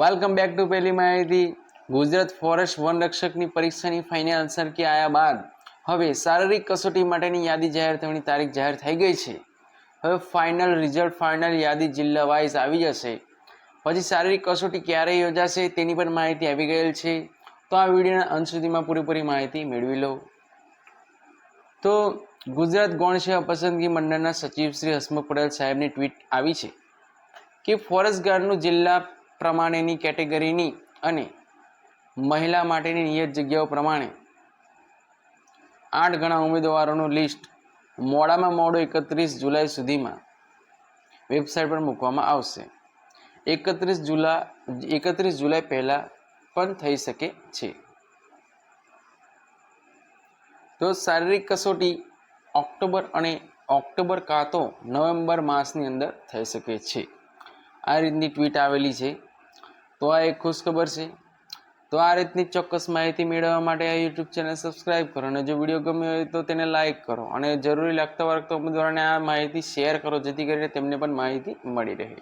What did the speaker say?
Welcome back to પહેલી માહિતી Gujarat forest વનરક્ષકની પરીક્ષાની ફાઇનલ આન્સર કે આવ્યા બાદ હવે શારીરિક કસોટી માટેની યાદી જાહેર થવાની તારીખ જાહેર થઈ ગઈ છે. હવે ફાઇનલ રિઝલ્ટ ફાઇનલ યાદી જિલ્લા વાઇઝ આવી જશે. પછી શારીરિક કસોટી ક્યારે યોજાશે તેની પણ માહિતી આવી ગયેલ છે. તો આ વિડીયોના અંત સુધીમાં પૂરેપૂરી માહિતી મેળવી લો. તો ગુજરાત ગૌણ સેવા પસંદગી મંડળના સચિવ શ્રી હસમુખ પટેલ સાહેબની ટ્વીટ આવી છે કે ફોરેસ્ટ ગાર્ડનું જિલ્લા પ્રમાણેની કેટેગરીની અને મહિલા માટેની નિયત જગ્યાઓ પ્રમાણે આઠ ગણા ઉમેદવારોનું લિસ્ટ મોડામાં મોડું એકત્રીસ જુલાઈ સુધીમાં વેબસાઇટ પર મૂકવામાં આવશે. એકત્રીસ જુલા, એકત્રીસ જુલાઈ પહેલાં પણ થઈ શકે છે. તો શારીરિક કસોટી ઓક્ટોબર અને ઓક્ટોબર કાં તો નવેમ્બર માસની અંદર થઈ શકે છે. આ રીતની ટ્વીટ આવેલી છે. તો આ એક ખુશખબર છે. તો આ રીતની ચોક્કસ માહિતી મેળવવા માટે આ યુટ્યુબ ચેનલ સબસ્ક્રાઇબ કરો અને જો વીડિયો ગમ્યો હોય તો તેને લાઇક કરો અને જરૂરી લાગતા વાગતા ઉમેદવારોને આ માહિતી શેર કરો જેથી કરીને તેમને પણ માહિતી મળી રહે.